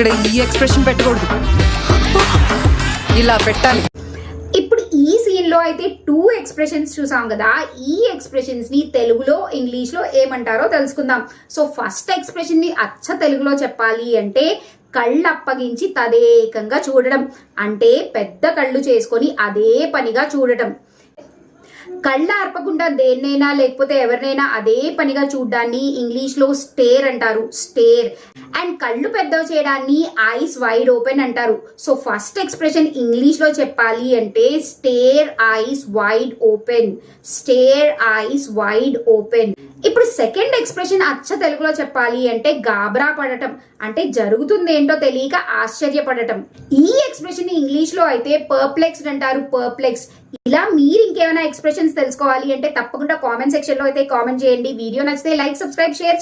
ఇక్కడ ఈ ఎక్స్ప్రెషన్ పెట్టకూడదు. ఇలా పెట్టాలి. ఇప్పుడు ఈ సీన్లో అయితే టూ ఎక్స్ప్రెషన్స్ చూసాం కదా. ఈ ఎక్స్ప్రెషన్స్ని తెలుగులో ఇంగ్లీష్లో ఏమంటారో తెలుసుకుందాం. సో ఫస్ట్ ఎక్స్ప్రెషన్ని అచ్చ తెలుగులో చెప్పాలి అంటే కళ్ళు అప్పగించి తదేకంగా చూడడం. అంటే పెద్ద కళ్ళు చేసుకొని అదే పనిగా చూడటం. కళ్ళ అర్పకుండా దేన్నైనా లేకపోతే ఎవరినైనా అదే పనిగా చూడ్డాన్ని ఇంగ్లీష్లో స్టేర్ అంటారు. స్టేర్. అండ్ కళ్ళు పెద్దవి చేయడాన్ని ఐస్ వైడ్ ఓపెన్ అంటారు. సో ఫస్ట్ ఎక్స్ప్రెషన్ ఇంగ్లీష్లో చెప్పాలి అంటే stare eyes wide open. Stare eyes wide open. ఇప్పుడు సెకండ్ ఎక్స్ప్రెషన్ అచ్చ తెలుగులో చెప్పాలి అంటే గాబరా పడటం. అంటే జరుగుతుంది ఏంటో తెలియక ఆశ్చర్యపడటం. ఈ ఎక్స్ప్రెషన్ ఇంగ్లీష్లో అయితే పర్ప్లెక్స్డ్ అంటారు పర్ప్లెక్స్ ఇలా మీరు ఇంకేమైనా ఎక్స్ప్రెషన్స్ తెలుసుకోవాలి అంటే తప్పకుండా కామెంట్ సెక్షన్లో అయితే కామెంట్ చేయండి. వీడియో నచ్చితే లైక్ సబ్స్క్రైబ్ షేర్